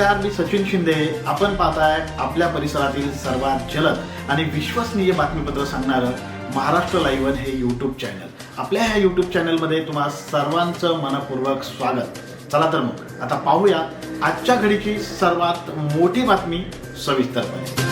नमस्कार मी सचिन शिंदे. आपण पाहताय आपल्या परिसरातील सर्वात जलद आणि विश्वसनीय बातमीपत्र सांगणारं महाराष्ट्र लाईव्हन हे यूट्यूब चॅनल आपल्या ह्या यूट्यूब चॅनलमध्ये तुम्हा सर्वांचं मनपूर्वक स्वागत. चला तर मग आता पाहूया आजच्या घडीची सर्वात मोठी बातमी सविस्तरपणे.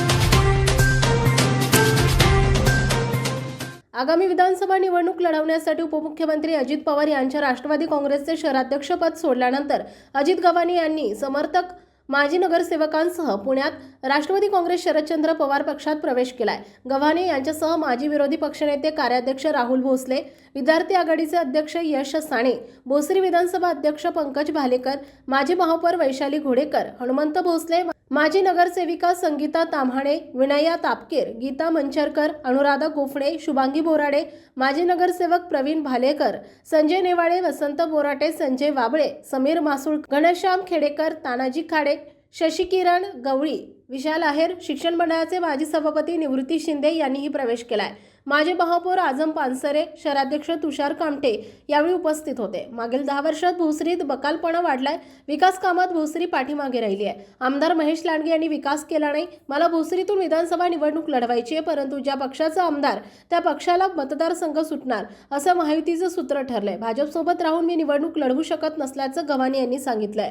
आगामी विधानसभा निवडणूक लढवण्यासाठी उपमुख्यमंत्री अजित पवार यांच्या राष्ट्रवादी काँग्रेसचे शहराध्यक्षपद सोडल्यानंतर अजित गव्हाणे यांनी समर्थक माजी नगरसेवकांसह पुण्यात राष्ट्रवादी काँग्रेस शरदचंद्र पवार पक्षात प्रवेश केलाय. गव्हाणे यांच्यासह माजी विरोधी पक्षनेते कार्याध्यक्ष राहुल भोसले विद्यार्थी आघाडीचे अध्यक्ष यश साणे भोसरी विधानसभा अध्यक्ष पंकज भालेकर माजी महापौर वैशाली घोडेकर हनुमंत भोसले माजी नगरसेविका संगीता ताम्हाणे विनया तापकीर गीता मंचरकर अनुराधा गोफणे शुभांगी बोराडे माजी नगरसेवक प्रवीण भालेकर संजय नेवाळे वसंत बोराटे संजय वाबळे समीर मासूळ घनश्याम खेडेकर तानाजी खाडे शशिकिरण गवळी विशाल आहेर शिक्षण मंडळाचे माजी सभापती निवृत्ती शिंदे यांनीही प्रवेश केलाय. माजी महापौर आझम पानसरे शहराध्यक्ष तुषार कामटे यावेळी उपस्थित होते. मागील दहा वर्षात भोसरीत बकालपणा वाढलाय. विकास कामात भोसरी पाठीमागे राहिली आहे. आमदार महेश लांडगे यांनी विकास केला नाही. मला भोसरीतून विधानसभा निवडणूक लढवायची आहे परंतु ज्या पक्षाचा आमदार त्या पक्षाला मतदारसंघ सुटणार असं महायुतीचं सूत्र ठरलंय. भाजपसोबत राहून मी निवडणूक लढवू शकत नसल्याचं गव्हाणे यांनी सांगितलंय.